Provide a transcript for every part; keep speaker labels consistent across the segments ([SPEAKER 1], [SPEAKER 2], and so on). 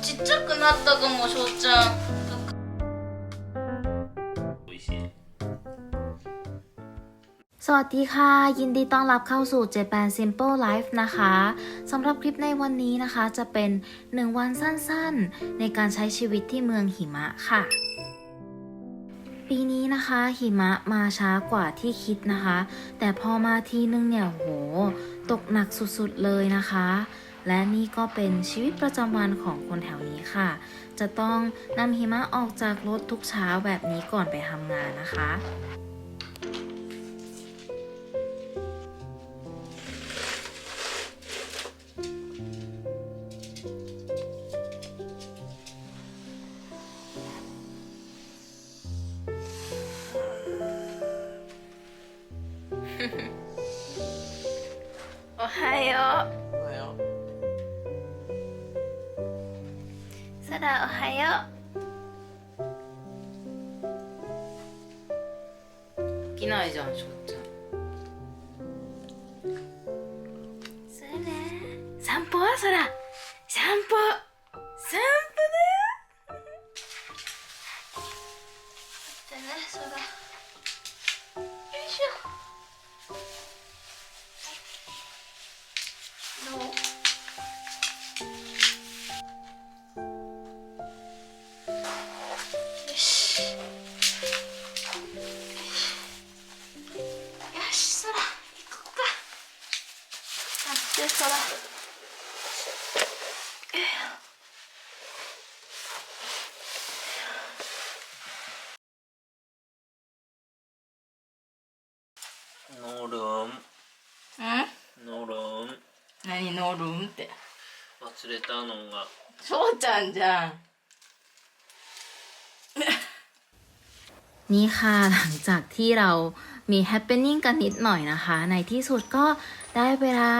[SPEAKER 1] 너 진짜 끝났다 그뭐 진
[SPEAKER 2] 짜. 보이 시?
[SPEAKER 3] สวัสดีค่ะ ยินดีต้อนรับเข้าสู่ Japan Simple Life นะคะสำหรับคลิปในวันนี้นะคะจะเป็น 1 วันสั้นๆ ในการใช้ชีวิตที่เมืองหิมะค่ะ ปีนี้นะคะหิมะมาช้ากว่าที่คิดนะคะ แต่พอมาทีนึงเนี่ยโห ตกหนักสุดๆเลยนะคะ และนี่ก็เป็นชีวิตประจำวันของคนแถวนี้ค่ะ จะต้องนำหิมะออกจากรถทุกเช้าแบบนี้ก่อนไปทำงานนะคะ
[SPEAKER 1] おはよ
[SPEAKER 2] おはよ
[SPEAKER 1] う らおはよう。起きないじゃんしょっちゃんそれね。散歩はそら。散歩。散歩。し。よし、そら、行こうか。待って、そら。え
[SPEAKER 2] ノールーム
[SPEAKER 1] ん？
[SPEAKER 2] ノールーム
[SPEAKER 1] 何乗るんって。
[SPEAKER 2] 忘れたのが
[SPEAKER 1] そうちゃんじゃん。
[SPEAKER 3] นี่ค่ะหลังจากที่เรามีแฮป p ป n นิ่งกันนิดหน่อยนะคะ ในที่สุดก็ได้เวลา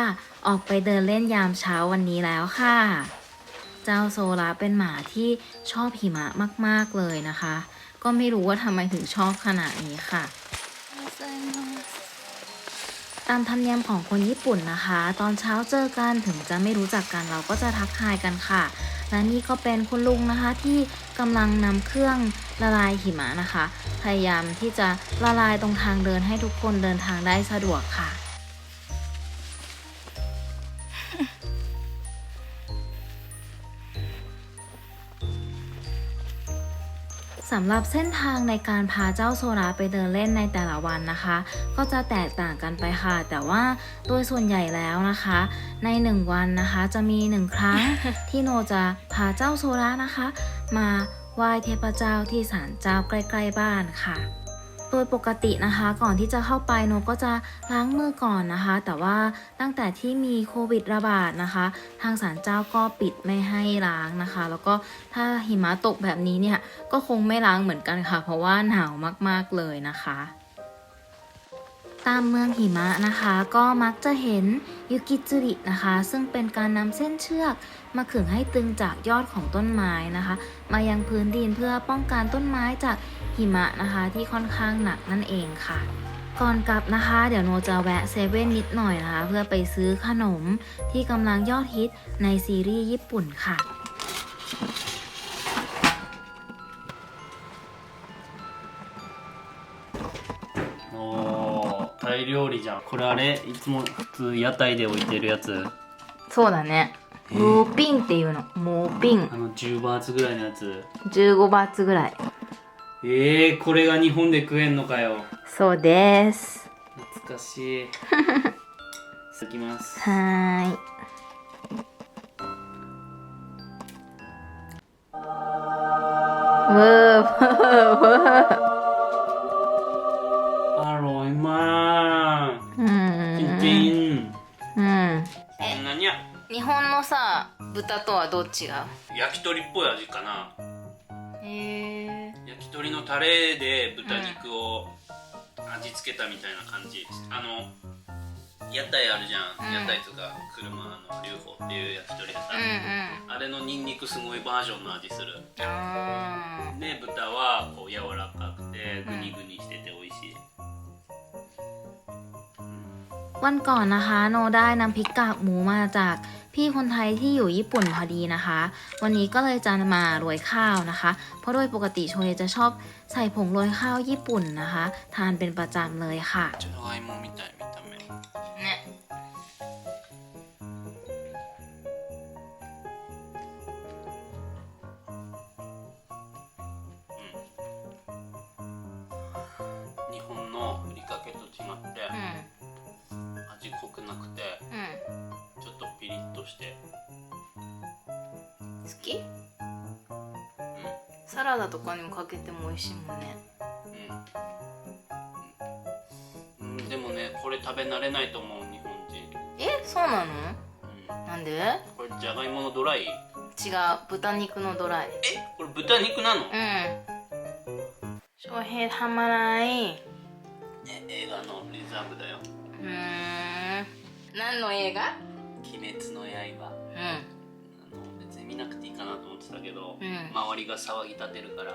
[SPEAKER 3] ออกไปเดินเล่นยามเช้าวันนี้แล้วค่ะ เจ้าโซลาเป็นหมาที่ชอบหิมะมากๆเลยนะคะ ก็ไม่รู้ว่าทำไมถึงชอบขนาดนี้ค่ะ ตามธรรมเนียมของคนญี่ปุ่นนะคะ ตอนเช้าเจอกันถึงจะไม่รู้จักกันเราก็จะทักทายกันค่ะ และนี่ก็เป็นคุณลุงนะคะที่กำลังนำเครื่อง ละลายหิมะนะคะ พยายามที่จะละลายตรงทางเดินให้ทุกคนเดินทางได้สะดวกค่ะ สำหรับเส้นทางในการพาเจ้าโซราไปเดินเล่นในแต่ละวันนะคะ ก็จะแตกต่างกันไปค่ะ แต่ว่าโดยส่วนใหญ่แล้วนะคะ ในหนึ่งวันนะคะจะมีหนึ่งครั้งที่โนจะพาเจ้าโซรานะคะ มา ไหว้เทพเจ้าที่ศาลเจ้าใกล้ๆบ้านค่ะ โดยปกตินะคะก่อนที่จะเข้าไปโนก็จะล้างมือก่อนนะคะ แต่ว่าตั้งแต่ที่มีโควิดระบาดนะคะ ทางศาลเจ้าก็ปิดไม่ให้ล้างนะคะ แล้วก็ถ้าหิมะตกแบบนี้เนี่ยก็คงไม่ล้างเหมือนกันค่ะ เพราะว่าหนาวมากๆเลยนะคะ ตามเมืองหิมะนะคะ ก็มักจะเห็นยุกิจุรินะคะ ซึ่งเป็นการนำเส้นเชือก มาขึงให้ตึงจากยอดของต้นไม้นะคะ มายังพื้นดินเพื่อป้องกันต้นไม้จากหิมะนะคะที่ค่อนข้างหนักนั่นเองค่ะ ก่อนกลับนะคะ เดี๋ยวโนจะแวะเซเว่นนิดหน่อยนะคะ เพื่อไปซื้อขนมที่กำลังยอดฮิตในซีรีส์ญี่ปุ่นค่ะ
[SPEAKER 2] タイ料理じゃんこれあれいつも普通屋台で置いてるやつ
[SPEAKER 1] そうだね。
[SPEAKER 2] えー
[SPEAKER 1] ピンっていうの。ムーピン
[SPEAKER 2] あ。の10バーツぐらいのやつ
[SPEAKER 1] 15バーツぐらい。
[SPEAKER 2] えー、これが日本で食えんのかよ
[SPEAKER 1] そうです。
[SPEAKER 2] 懐かしいいただきます
[SPEAKER 1] はーい。うーふー
[SPEAKER 2] ア
[SPEAKER 1] 日本のさ、豚とはどう違う
[SPEAKER 2] 焼き鳥っぽい味かな
[SPEAKER 1] へえ。
[SPEAKER 2] 焼き鳥のタレで豚肉を味付けたみたいな感じ、あの屋台あるじゃん、
[SPEAKER 1] うん
[SPEAKER 2] 屋台とか車の龍宝っていう焼き鳥屋さん、
[SPEAKER 1] うんうん。
[SPEAKER 2] あれのニンニクすごいバージョンの味する
[SPEAKER 1] あ
[SPEAKER 2] で豚はこう柔らかくてグニグニしてて美味しい、
[SPEAKER 3] วันก่อนนะคะ โนได้น้ำพริกกากหมูมาจาก พี่คนไทยที่อยู่ญี่ปุ่นพอดีนะคะ วันนี้ก็เลยจะมาโรยข้าวนะคะ เพราะโดยปกติโชเฮจะชอบใส่ผงโรยข้าวญี่ปุ่นนะคะ ทานเป็นประจำเลยค่ะ
[SPEAKER 2] じゃがいもみたい見た目
[SPEAKER 1] เนี่ย
[SPEAKER 2] 日本のふりかけと違って、
[SPEAKER 1] อืม
[SPEAKER 2] 味濃くなくて
[SPEAKER 1] อืม
[SPEAKER 2] ちょっとピリッとして。
[SPEAKER 1] 好き？サラダとかにもかけても美味しいもんね。
[SPEAKER 2] うん、うん、でもねこれ食べ慣れないと思う日本人、
[SPEAKER 1] え？そうなの？
[SPEAKER 2] うん、
[SPEAKER 1] なんで？
[SPEAKER 2] これじゃがいものドライ？
[SPEAKER 1] 違う。豚肉のドライ。
[SPEAKER 2] え？これ豚肉なの、
[SPEAKER 1] うん。翔平たまらい。
[SPEAKER 2] え映画のリザーブだよ。
[SPEAKER 1] うーん。何の映画？
[SPEAKER 2] 鬼滅の刃」
[SPEAKER 1] うん、
[SPEAKER 2] あの別に見なくていいかなと思ってたけど、
[SPEAKER 1] うん、
[SPEAKER 2] 周りが騒ぎ立てるから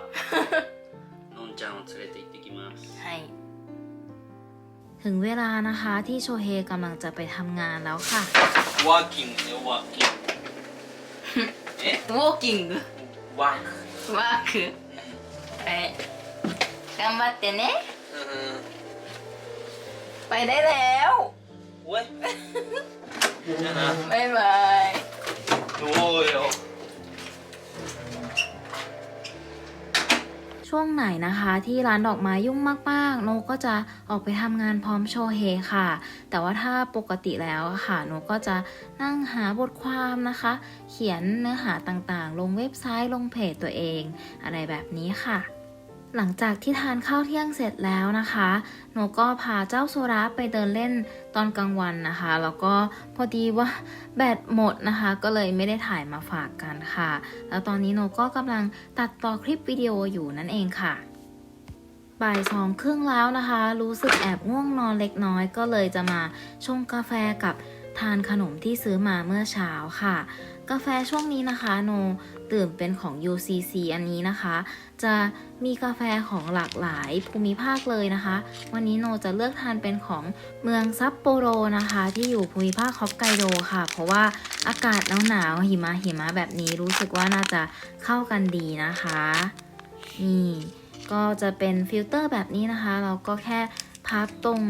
[SPEAKER 2] のんちゃんを連れて行ってきます。
[SPEAKER 1] はい
[SPEAKER 3] เวลานะคะที่โชเฮกำลังจะไปทำงานแล้วค่ะ
[SPEAKER 2] walking walking เอ๊ะ
[SPEAKER 1] walking walk walk 頑張ってねไปได้แล้ว
[SPEAKER 2] ว้ยนะ
[SPEAKER 1] ฮะบ๊
[SPEAKER 2] โอ้ย
[SPEAKER 3] ช่วงไหนนะคะที่ร้านดอกไม้ยุ่งมาก ๆ โนก็จะออกไปทำงานพร้อมโชเฮค่ะ แต่ว่าถ้าปกติแล้วค่ะโนก็จะนั่งหาบทความนะคะ เขียนเนื้อหาต่างๆ ลงเว็บไซต์ลงเพจตัวเอง อะไรแบบนี้ค่ะ หลังจากที่ทานข้าวเที่ยงเสร็จแล้วนะคะโนก็พาเจ้าโซราไปเดินเล่นตอนกลางวันนะคะ แล้วก็พอดีว่าแบตหมดนะคะ ก็เลยไม่ได้ถ่ายมาฝากกันค่ะ แล้วตอนนี้โนก็กำลังตัดต่อคลิปวิดีโออยู่นั่นเองค่ะบ่ายสองครึ่งแล้วนะคะ รู้สึกแอบง่วงนอนเล็กน้อยก็เลยจะมาชงกาแฟกับทานขนมที่ซื้อมาเมื่อเช้าค่ะ กาแฟช่วงนี้นะคะโน ตื่มเป็นของ UCC อันนี้นะคะ จะมีกาแฟของหลากหลายภูมิภาคเลยนะคะ วันนี้โนจะเลือกทานเป็นของเมืองซัปโปโรนะคะ ที่อยู่ภูมิภาคฮอกไกโดค่ะ เพราะว่าอากาศหนาวๆหิมะหิมะแบบนี้รู้สึกว่าน่าจะเข้ากันดีนะคะนี่ก็จะเป็นฟิลเตอร์แบบนี้นะคะ เราก็แค่พับตรง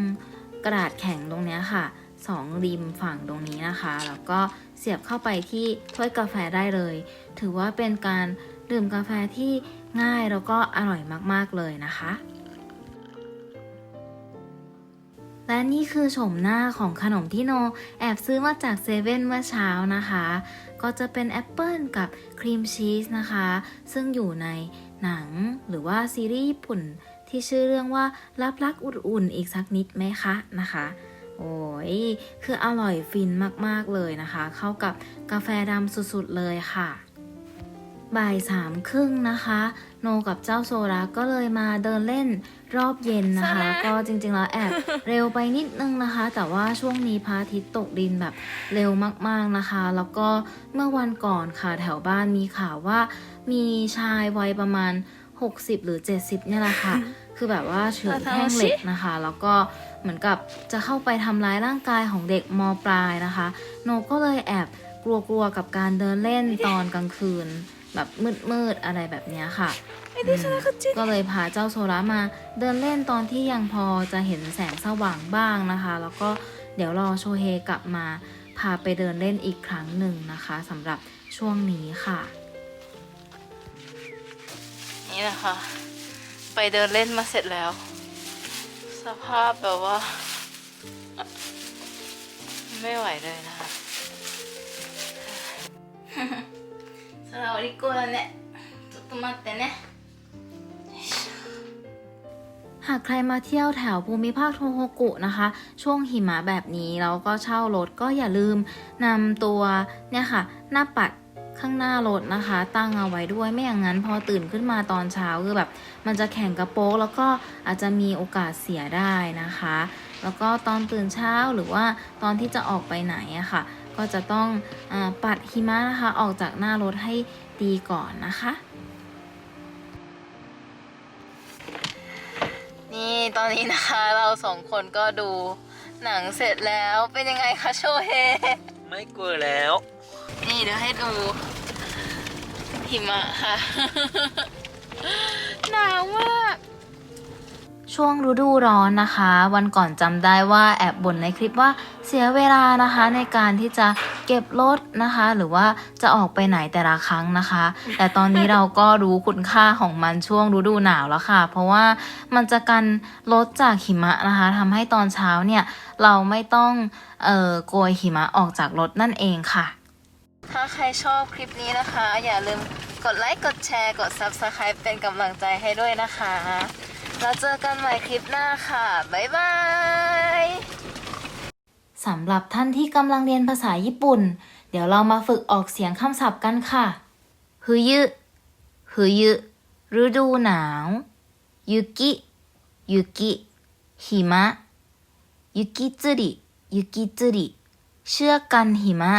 [SPEAKER 3] กระดาษแข็งตรงนี้ค่ะ สองริมฝั่งตรงนี้นะคะ แล้วก็เสียบเข้าไปที่ถ้วยกาแฟได้เลย ถือว่าเป็นการดื่มกาแฟที่ง่ายแล้วก็อร่อยมากๆเลยนะคะ และนี่คือโฉมหน้าของขนมที่โนแอบซื้อมาจากเซเว่นเมื่อเช้านะคะ ก็จะเป็นแอปเปิลกับครีมชีสนะคะ ซึ่งอยู่ในหนังหรือว่าซีรีส์ญี่ปุ่นที่ชื่อเรื่องว่ารับรักอุ่นๆอีกสักนิดไหมคะนะคะ โอ้ยคืออร่อยฟินมากๆเลยนะคะ เข้ากับกาแฟดำสุดๆเลยค่ะ บ่ายสามครึ่งนะคะ โนกับเจ้าโซราก็เลยมาเดินเล่นรอบเย็นนะคะ ก็จริงๆแล้วแอบเร็วไปนิดนึงนะคะ แต่ว่าช่วงนี้พระอาทิตย์ตกดินแบบเร็วมากๆนะคะ แล้วก็เมื่อวันก่อนค่ะแถวบ้านมีข่าวว่า มีชายวัยประมาณ 60 หรือ 70เนี่ยแหละค่ะ คือแบบว่าเฉือนแท่งเหล็กนะคะ แล้วก็เหมือนกับจะเข้าไปทำร้ายร่างกายของเด็กมปลายนะคะ โนก็เลยแอบกลัวๆกับการเดินเล่นตอนกลางคืน แบบมืดๆอะไรแบบเนี้ยค่ะอืมก็เลยพาเจ้าโซระมาเดินเล่นตอนที่ยังพอจะเห็นแสงสว่างบ้างนะคะ แล้วก็เดี๋ยวรอโชเฮกลับมาพาไปเดินเล่นอีกครั้งหนึ่งนะคะสำหรับช่วงนี้ค่ะ
[SPEAKER 1] นี่นะคะ ไปเดินเล่นมาเสร็จแล้ว สภาพแบบว่า ไม่ไหวเลยนะคะそれはお利口だねちょっと待ってね
[SPEAKER 3] หากใครมาเที่ยวแถวภูมิภาคโทโฮกุนะคะ ช่วงหิมะแบบนี้แล้วก็เช่ารถก็อย่าลืมนำตัวเนี่ยค่ะ หน้าปัด ข้างหน้ารถนะคะ ตั้งเอาไว้ด้วยไม่อย่างนั้นพอตื่นขึ้นมาตอนเช้าคือแบบมันจะแข่งกระโปงแล้วก็อาจจะมีโอกาสเสียได้นะคะ แล้วก็ตอนตื่นเช้าหรือว่าตอนที่จะออกไปไหนอะค่ะ ก็จะต้องอปัดหิมะนะคะ ออกจากหน้ารถให้ดีก่อนนะคะ
[SPEAKER 1] นี่ตอนนี้นะคะเราสองคนก็ดูหนังเสร็จแล้วเป็นยังไงคะโชเฮ
[SPEAKER 2] ไม่กลัวแล้ว
[SPEAKER 1] นี่เดี๋ยวให้ดูหิมะค่ะ หนาวมาก
[SPEAKER 3] ช่วงฤดูร้อนนะคะ วันก่อนจำได้ว่าแอบบ่นในคลิปว่าเสียเวลานะคะในการที่จะเก็บรถนะคะ หรือว่าจะออกไปไหนแต่ละครั้งนะคะ แต่ตอนนี้เราก็รู้คุณค่าของมันช่วงฤดูหนาวแล้วค่ะ เพราะว่ามันจะกันลดจากหิมะนะคะทำให้ตอนเช้าเนี่ยเราไม่ต้องเอ่อโกยหิมะออกจากรถนั่นเองค่ะ
[SPEAKER 1] ถ้าใครชอบคลิปนี้นะคะ อย่าลืมกดไลค์ กดแชร์ กด Subscribe เป็นกำลังใจให้ด้วยนะคะแล้วเจอกันใหม่คลิปหน้าค่ะ บ๊ายบาย
[SPEAKER 3] สำหรับท่านที่กำลังเรียนภาษาญี่ปุ่น เดี๋ยวเรามาฝึกออกเสียงคำศัพท์กันค่ะฮึยุฮึยุฤดูหนาวยุกิยุกิหิมะยุกิจุริยุกิจุริเชื่อกันหิมะ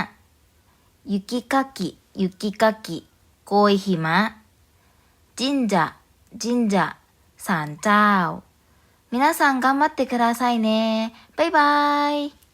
[SPEAKER 3] 雪かき、雪かき、恋ひま。神社、神社、さんちゃお。皆さん頑張ってくださいね。バイバーイ。